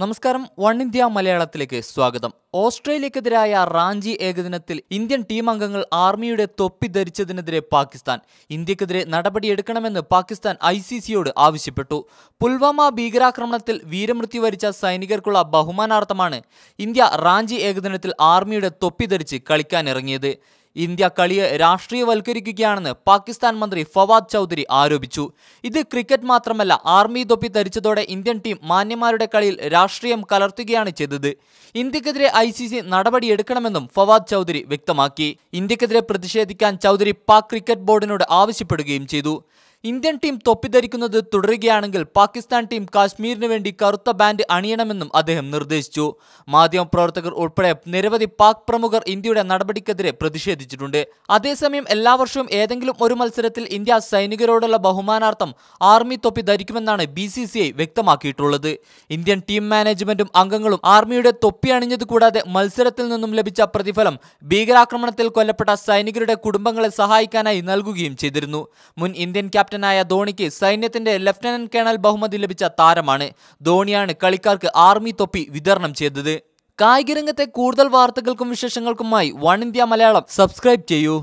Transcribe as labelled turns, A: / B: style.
A: നമസ്കാരം one India മലയാളത്തിലേക്ക് സ്വാഗതം. ഓസ്ട്രേലിയക്കെതിരായ റാഞ്ചി ഏകദിനത്തിൽ ഇന്ത്യൻ ടീം അംഗങ്ങൾ ആർമിയുടെ തൊപ്പി ധരിച്ചതിനെതിരെ പാകിസ്ഥാൻ. ഇന്ത്യക്കെതിരെ നടപടിയെടുക്കണമെന്ന് പാകിസ്ഥാൻ ഐ സി സിയോട് ആവശ്യപ്പെട്ടു. പുൽവാമ ഭീകരാക്രമണത്തിൽ വീരമൃത്യു വരിച്ച സൈനികർക്കുള്ള ബഹുമാനാർത്ഥമാണ് ഇന്ത്യ റാഞ്ചി ഏകദിനത്തിൽ ആർമിയുടെ തൊപ്പി ധരിച്ച് കളിക്കാനിറങ്ങിയത്. ഇന്ത്യ കളിയെ രാഷ്ട്രീയവൽക്കരിക്കുകയാണെന്ന് പാകിസ്ഥാൻ മന്ത്രി ഫവാദ് ചൗധരി ആരോപിച്ചു. ഇത് ക്രിക്കറ്റ് മാത്രമല്ല ആർമി തൊപ്പി ധരിച്ചതോടെ ഇന്ത്യൻ ടീം മാന്യന്മാരുടെ കളിയിൽ രാഷ്ട്രീയം കലർത്തുകയാണ് ചെയ്തത്. ഇന്ത്യക്കെതിരെ ഐ സി സി നടപടിയെടുക്കണമെന്നും ഫവാദ് ചൗധരി വ്യക്തമാക്കി. ഇന്ത്യക്കെതിരെ പ്രതിഷേധിക്കാൻ ചൗധരി പാക് ക്രിക്കറ്റ് ബോർഡിനോട് ആവശ്യപ്പെടുകയും ചെയ്തു. ഇന്ത്യൻ ടീം തൊപ്പി ധരിക്കുന്നത് തുടരുകയാണെങ്കിൽ പാകിസ്ഥാൻ ടീം കാശ്മീരിന് വേണ്ടി കറുത്ത ബാൻഡ് അണിയണമെന്നും അദ്ദേഹം നിർദ്ദേശിച്ചു. മാധ്യമപ്രവർത്തകർ ഉൾപ്പെടെ നിരവധി പാക് പ്രമുഖർ ഇന്ത്യയുടെ നടപടിക്കെതിരെ പ്രതിഷേധിച്ചിട്ടുണ്ട്. അതേസമയം എല്ലാ വർഷവും ഏതെങ്കിലും ഒരു മത്സരത്തിൽ ഇന്ത്യ സൈനികരോടുള്ള ബഹുമാനാർത്ഥം ആർമി തൊപ്പി ധരിക്കുമെന്നാണ് ബി സി സി ഐ വ്യക്തമാക്കിയിട്ടുള്ളത്. ഇന്ത്യൻ ടീം മാനേജ്മെന്റും അംഗങ്ങളും ആർമിയുടെ തൊപ്പി അണിഞ്ഞത് കൂടാതെ മത്സരത്തിൽ നിന്നും ലഭിച്ച പ്രതിഫലം ഭീകരാക്രമണത്തിൽ കൊല്ലപ്പെട്ട സൈനികരുടെ കുടുംബങ്ങളെ സഹായിക്കാനായി നൽകുകയും ചെയ്തിരുന്നു. മുൻ ഇന്ത്യൻ ക്യാപ്റ്റനായ ധോണിക്ക് സൈന്യത്തിന്റെ ലഫ്റ്റനന്റ് കേണൽ ബഹുമതി ലഭിച്ച താരമാണ് ധോണിയാണ് കളിക്കാർക്ക് ആർമി തൊപ്പി വിതരണം ചെയ്തത്. കായികരംഗത്തെ കൂടുതൽ വാർത്തകൾക്കും വിശേഷങ്ങൾക്കുമായി വൺ ഇന്ത്യ മലയാളം. സബ്സ്ക്രൈബ് ചെയ്യൂ.